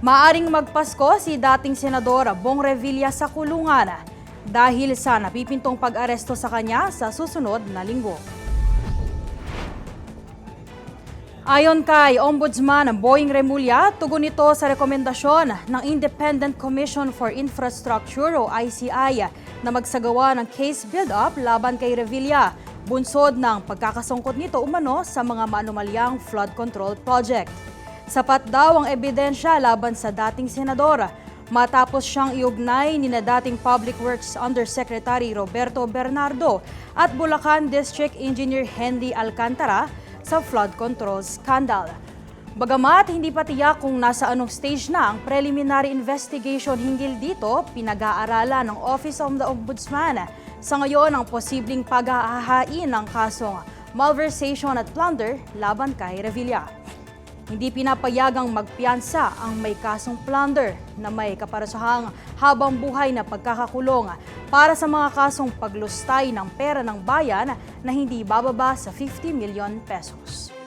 Maaring magpasko si dating Senadora Bong Revilla sa kulungan dahil sa napipintong pag-aresto sa kanya sa susunod na linggo. Ayon kay Ombudsman Boying Remulla, tugon ito sa rekomendasyon ng Independent Commission for Infrastructure o ICI na magsagawa ng case build-up laban kay Revilla, bunsod ng pagkakasungkot nito umano sa mga maanumalyang flood control project. Sapat daw ang ebidensya laban sa dating senadora matapos siyang iugnay ni na dating Public Works Undersecretary Roberto Bernardo at Bulacan District Engineer Henry Alcantara sa flood control scandal. Bagamat hindi pa tiyak kung nasa anong stage na ang preliminary investigation hinggil dito, pinag-aaralan ng Office of the Ombudsman sa ngayon ang posibleng pag-aahain ng kasong malversation at plunder laban kay Revilla. Hindi pinapayagang magpiyansa ang may kasong plunder na may kaparasahang habang buhay na pagkakakulong para sa mga kasong paglustay ng pera ng bayan na hindi bababa sa 50 million pesos.